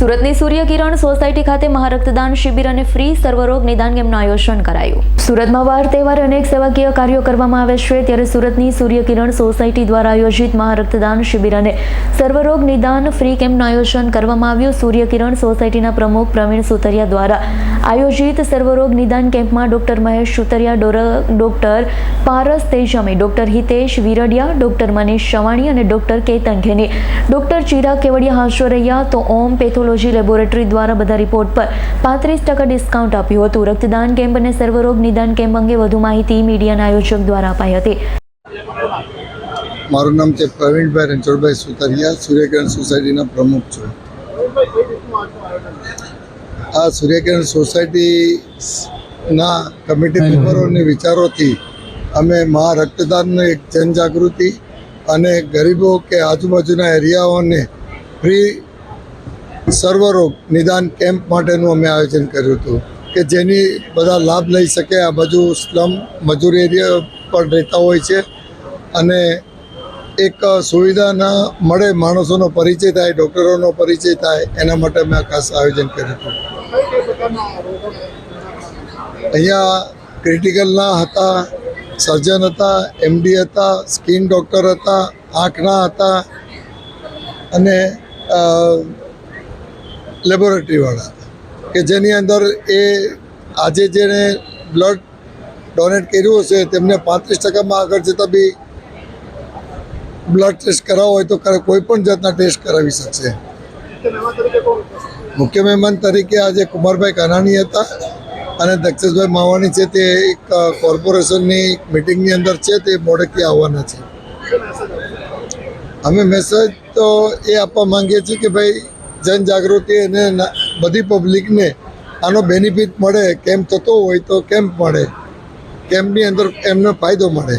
સુરતની સૂર્યકિરણ સોસાયટી ખાતે મહારક્તદાન શિબિર અને ફ્રી સર્વરોગ નિદાન કેમ્પનું આયોજન કરાયું. સુરતમાં વાર તહેવારે અનેક સેવાકીય કાર્યો કરવામાં આવે છે, ત્યારે સુરતની સૂર્યકિરણ સોસાયટી દ્વારા આયોજિત મહારક્તદાન શિબિર અને સર્વરોગ નિદાન ફ્રી કેમ્પનું આયોજન કરવામાં આવ્યું. સૂર્યકિરણ સોસાયટીના પ્રમુખ પ્રવીણ સુતરિયા દ્વારા આયોજિત સર્વરોગ નિદાન કેમ્પમાં doctor Mahesh Sutariya, door- doctor Paras Tejami, doctor Hitesh Viradiya, doctor Manish Shavani અને ડોક્ટર કેતન ઘેની. ડોક્ટર ચિરાગ કેવડિયા હાજર રહ્યા તો ઓમ પેથોલોજી લેબોરેટરી દ્વારા બધા રિપોર્ટ પર પાંત્રીસ ટકા ડિસ્કાઉન્ટ આપ્યું હતું. રક્તદાન કેમ્પ અને સર્વરોગ નિદાન કેમ્પ અંગે વધુ માહિતી મીડિયાના આયોજક દ્વારા અપાઈ હતી. મારું નામ છે પ્રવીણભાઈ રણછોડભાઈ સુતરિયા સૂર્યકિરણ સોસાયટીના પ્રમુખ છું. આ સૂર્યકિરણ સોસાયટીના કમિટી મેમ્બરોની વિચારોથી અમે મહા રક્તદાનની એક જનજાગૃતિ અને ગરીબો કે આજુબાજુના એરિયાઓને ફ્રી સર્વરોગ નિદાન કેમ્પ માટેનું અમે આયોજન કર્યું હતું કે જેની બધા લાભ લઈ શકે. આ બાજુ સ્લમ મજૂરી એરિયા પર રહેતા હોય છે અને એક સુવિધા ના મળે, માણસોનો પરિચય થાય, ડૉક્ટરોનો પરિચય થાય, એના માટે મેં ખાસ આયોજન કર્યું હતું. અહીંયા ક્રિટિકલના હતા સર્જન હતા એમડી હતા સ્કિન ડૉક્ટર હતા, આંખના હતા અને લેબોરેટરીવાળા કે જેની અંદર એ આજે જેણે બ્લડ ડોનેટ કર્યું હશે, તેમને પાંત્રીસ ટકામાં આગળ જતાં બી બ્લડ ટેસ્ટ કરાવવો હોય તો કોઈ પણ જાતના ટેસ્ટ કરાવી શકશે. મુખ્ય મહેમાન તરીકે આજે કુમારભાઈ કાનાણી હતા અને દક્ષેશભાઈ માવાણી છે તે એક કોર્પોરેશનની મિટિંગની અંદર છે, તે મોડેથી આવવાના છે. અમે મેસેજ તો એ આપવા માંગીએ છીએ કે ભાઈ, જનજાગૃતિ અને બધી પબ્લિકને આનો બેનિફિટ મળે કેમ્પ થતો હોય તો કેમ્પ મળે કેમ્પની અંદર એમને ફાયદો મળે.